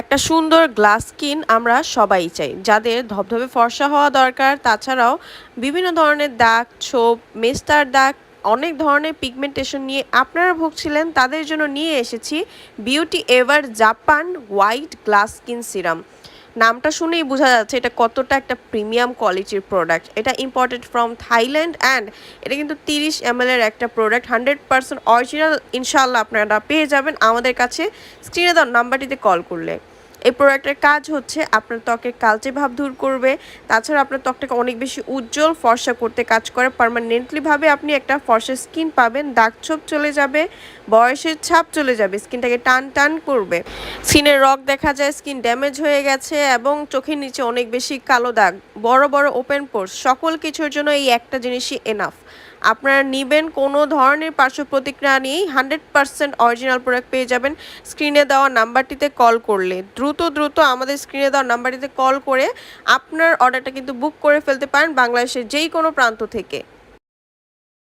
একটা সুন্দর glass skin আমরা সবাই চাই, যাদের ধবধবে ফর্সা হওয়া দরকার। তাছাড়াও বিভিন্ন ধরনের দাগ, ছোপ মেস্তার দাগ, অনেক ধরনের পিগমেন্টেশন নিয়ে আপনারা ভুগছিলেন, তাদের জন্য নিয়ে এসেছি beauty ever Japan white glass skin serum নামটা শুনেই বোঝা যাচ্ছে এটা কতটা একটা প্রিমিয়াম কোয়ালিটির প্রোডাক্ট এটা ইম্পোর্টেড ফ্রম থাইল্যান্ড অ্যান্ড এটা কিন্তু তিরিশ এম এর একটা প্রোডাক্ট হান্ড্রেড পার্সেন্ট অরিজিনাল ইনশাল্লাহ আপনারা পেয়ে যাবেন। আমাদের কাছে স্ক্রিনে দেওয়ার নাম্বারটিতে কল করলে। এই প্রোডাক্টের কাজ হচ্ছে, আপনার ত্বকের কালচে ভাব দূর করবে। তাছাড়া আপনার ত্বকটাকে অনেক বেশি উজ্জ্বল, ফর্সা করতে কাজ করে। পারমানেন্টলিভাবে আপনি একটা ফর্সা স্কিন পাবেন, দাগ ছোপ চলে যাবে, বয়সের ছাপ চলে যাবে, স্কিনটাকে টান টান করবে। স্কিনের রক দেখা যায়, স্কিন ড্যামেজ হয়ে গেছে এবং চোখের নিচে অনেক বেশি কালো দাগ, বড় বড় ওপেন পোর্স সকল কিছুর জন্য এই একটা জিনিসই এনাফ আপনারা নেবেন কোনো ধরনের পার্শ্ব প্রতিক্রিয়া নিয়েই হান্ড্রেড পারসেন্ট অরিজিনাল প্রোডাক্ট পেয়ে যাবেন স্ক্রিনে দেওয়া নাম্বারটিতে কল করলে। দ্রুত দ্রুত আমাদের স্ক্রিনে দেওয়া নাম্বারটিতে কল করে আপনার অর্ডারটা কিন্তু বুক করে ফেলতে পারেন বাংলাদেশের যেই কোনো প্রান্ত থেকে।